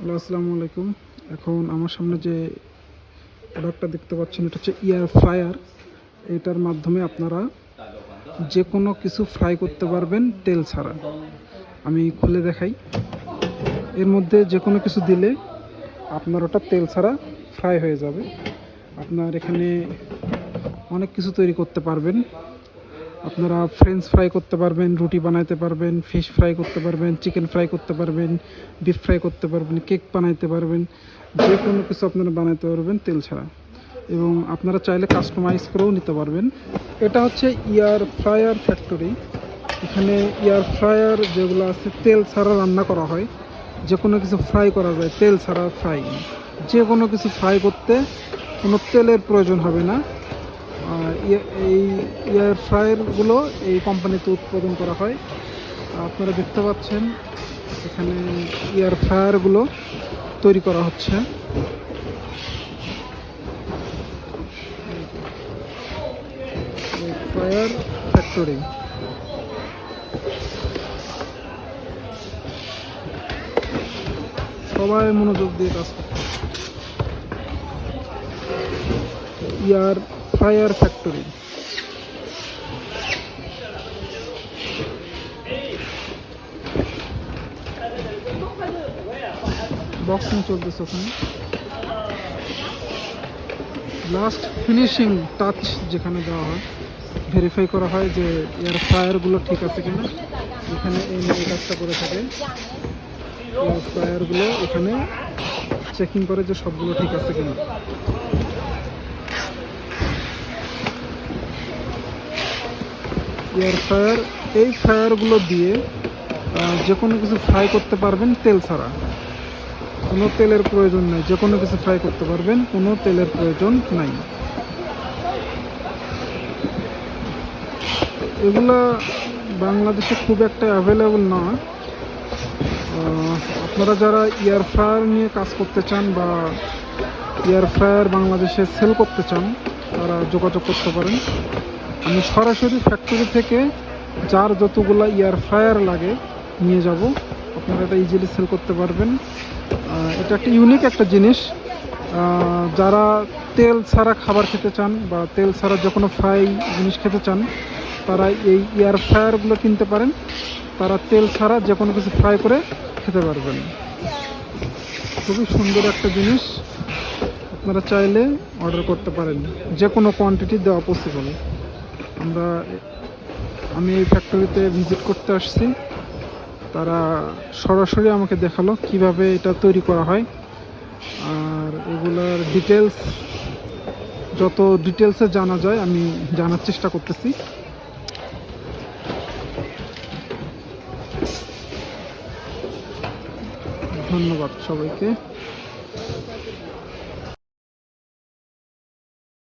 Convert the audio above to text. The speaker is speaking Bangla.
হ্যালো, আসসালামু আলাইকুম। এখন আমার সামনে যে প্রোডাক্টটা দেখতে পাচ্ছেন, এটা হচ্ছে ইয়ার ফ্রায়ার এটার মাধ্যমে আপনারা যে কোনো কিছু ফ্রাই করতে পারবেন তেল ছাড়া। আমি খুলে দেখাই। এর মধ্যে যে কোনো কিছু দিলে আপনার ওটা তেল ছাড়া ফ্রাই হয়ে যাবে। আপনার এখানে অনেক কিছু তৈরি করতে পারবেন। আপনারা ফ্রেঞ্চ ফ্রাই করতে পারবেন, রুটি বানাইতে পারবেন ফিশ ফ্রাই করতে পারবেন চিকেন ফ্রাই করতে পারবেন বিফ ফ্রাই করতে পারবেন কেক বানাইতে পারবেন, যে কোনো কিছু আপনারা বানাইতে পারবেন তেল ছাড়া। এবং আপনারা চাইলে কাস্টমাইজ করেও নিতে পারবেন। এটা হচ্ছে ইয়ার ফ্রায়ার ফ্যাক্টরি এখানে ইয়ার ফ্রায়ার যেগুলো আছে, তেল ছাড়া রান্না করা হয়। যে কোনো কিছু ফ্রাই করা যায়, তেল ছাড়া ফ্রাই যে কোনো কিছু ফ্রাই করতে কোনো তেলের প্রয়োজন হবে না। এই ইয়ার ফ্রায়ারগুলো এই কোম্পানিতে উৎপাদন করা হয়। আপনারা দেখতে পাচ্ছেন, এখানে ইয়ার ফ্রায়ারগুলো তৈরি করা হচ্ছে। ফ্রায়ার ফ্যাক্টরি সবাই মনোযোগ দিয়ে কাজ করছে ইয়ার ফায়ার ফ্যাক্টরি। বক্সিং চলতেছে ওখানে। লাস্ট ফিনিশিং টাচ যেখানে দেওয়া হয় ভেরিফাই করা হয় যে এর ফায়ারগুলো ঠিক আছে কিনা। এখানে এই এই কাজটা করে থাকে। এয়ার ফায়ারগুলো এখানে চেকিং করে যে সবগুলো ঠিক আছে কিনা। এয়ার ফ্রায়ার এই ফ্রায়ারগুলো দিয়ে যে কোনো কিছু ফ্রাই করতে পারবেন তেল ছাড়া। কোনো তেলের প্রয়োজন নেই। যে কোনো কিছু ফ্রাই করতে পারবেন, কোনো তেলের প্রয়োজন নাই। এগুলা বাংলাদেশে খুব একটা অ্যাভেলেবল না। আপনারা যারা এয়ার ফ্রায়ার নিয়ে কাজ করতে চান বা এয়ার ফ্রায়ার বাংলাদেশে সেল করতে চান, তারা যোগাযোগ করতে পারেন। আমি সরাসরি ফ্যাক্টরি থেকে যার যতগুলো ইয়ার ফ্রায়ার লাগে নিয়ে যাব। আপনারা এটা ইজিলি সেল করতে পারবেন। এটা একটা ইউনিক একটা জিনিস। যারা তেল ছাড়া খাবার খেতে চান বা তেল ছাড়া যে কোনো ফ্রাই জিনিস খেতে চান, তারা এই ইয়ার ফ্রায়ারগুলো কিনতে পারেন। তারা তেল ছাড়া যে কোনো কিছু ফ্রাই করে খেতে পারবেন। খুবই সুন্দর একটা জিনিস। আপনারা চাইলে অর্ডার করতে পারেন। যে কোনো কোয়ান্টিটি দেওয়া পসিবল আমরা, আমি এই ফ্যাক্টরিতে ভিজিট করতে আসছি। তারা সরাসরি আমাকে দেখাল কীভাবে এটা তৈরি করা হয়। আর এগুলার ডিটেলস যত ডিটেলসে জানা যায়, আমি জানার চেষ্টা করতেছি। ধন্যবাদ সবাইকে।